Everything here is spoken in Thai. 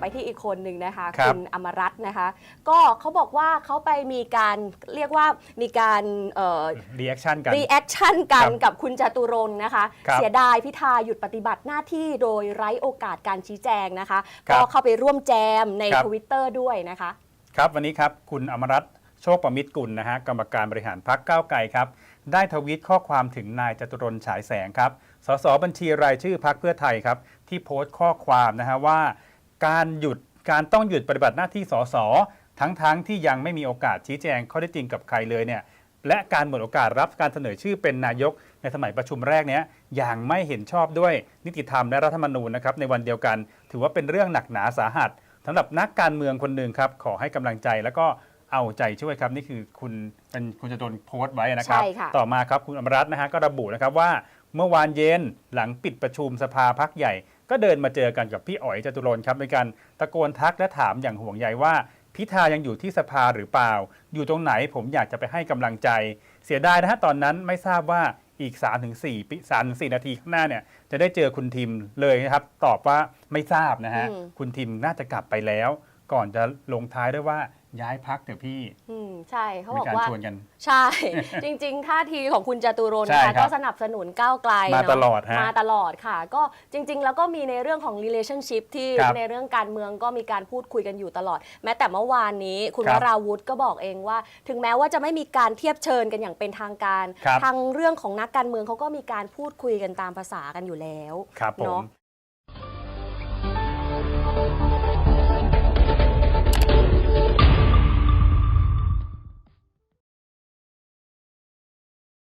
ไปที่อีกคนหนึ่งนะคะครับ ณอมรัตน์นะคะ ก็เขาบอกว่าเขาไปมีการเรียกว่ามีการเอ่อ รีแอคชั่นกัน รีแอคชั่นกันครับกับคุณจตุรงค์นะคะ ครับเสียดายพิธาหยุดปฏิบัติหน้าที่โดยไร้โอกาสการชี้แจงนะคะ ครับก็เข้าไปร่วมแจมในครับ ทวิตเตอร์ด้วยนะคะ ครับวันนี้ครับคุณอมรัตน์โชคประมิตรกุลนะฮะกรรมการบริหารพักก้าวไกลครับ ได้ทวีตข้อความถึงนายจตุรนต์ฉายแสงครับสสบัญชีรายชื่อพักเพื่อไทยครับ ที่โพสต์ข้อความนะฮะว่า การหยุดการต้องหยุดปฏิบัติหน้าที่สสทั้งๆทที่ยังไม่มีโอกาสชี้แจงข้อเท็จจริงกับใครเลยเนี่ยและการหมดโอกาสรับการเสนอชื่อเป็นนายกในสมัยประชุมแรกเนี้ยอย่างไม่เห็นชอบด้วยนิติธรรมและรัฐธรรมนูญนะครับในวันเดียวกัน ถือว่าเป็นเรื่องหนักหนาสาหัสสำหรับนักการเมืองคนหนึ่งครับขอให้กำลังใจแล้วก็เอาใจช่วยครับนี่คือคุณเป็นคุณจะโดนโพสต์ไว้นะครับใช่ค่ะต่อมาครับคุณอมรัตน์นะฮะก็ระบุนะครับว่าเมื่อวานเย็นหลังปิดประชุมสภาพักใหญ่ ก็เดินมาเจอกันกับพี่อ๋อยจตุรนต์ครับในการตะโกนทักและถามอย่างห่วงใยว่า พิธายังอยู่ที่สภาหรือเปล่า อยู่ตรงไหนผมอยากจะไปให้กำลังใจ เสียดายนะฮะตอนนั้นไม่ทราบว่าอีก 3-4ปี3-4 นาทีข้างหน้าเนี่ยจะได้เจอคุณทิมเลยนะครับ ตอบว่าไม่ทราบนะฮะอืมคุณทิมน่าจะกลับไปแล้ว ก่อนจะลงท้ายด้วยว่า ย้ายพักเถอะพี่อืมใช่เขาบอกว่าชวนกัน ใช่ จริงๆท่าทีของคุณจตุรนต์ะก็สนับสนุนก้าวไกลมาตลอดฮะมาตลอดค่ะ ก็จริง ๆ แล้วก็มีในเรื่องของ relationship ที่ในเรื่องการเมืองก็มีการพูดคุยกันอยู่ตลอด แม้แต่เมื่อวานนี้ คุณวราวุธก็บอกเองว่า ถึงแม้ว่าจะไม่มีการเทียบเชิญกันอย่างเป็นทางการทางเรื่องของนักการเมืองเขาก็มีการพูดคุยกันตามภาษากันอยู่แล้วครับเนาะ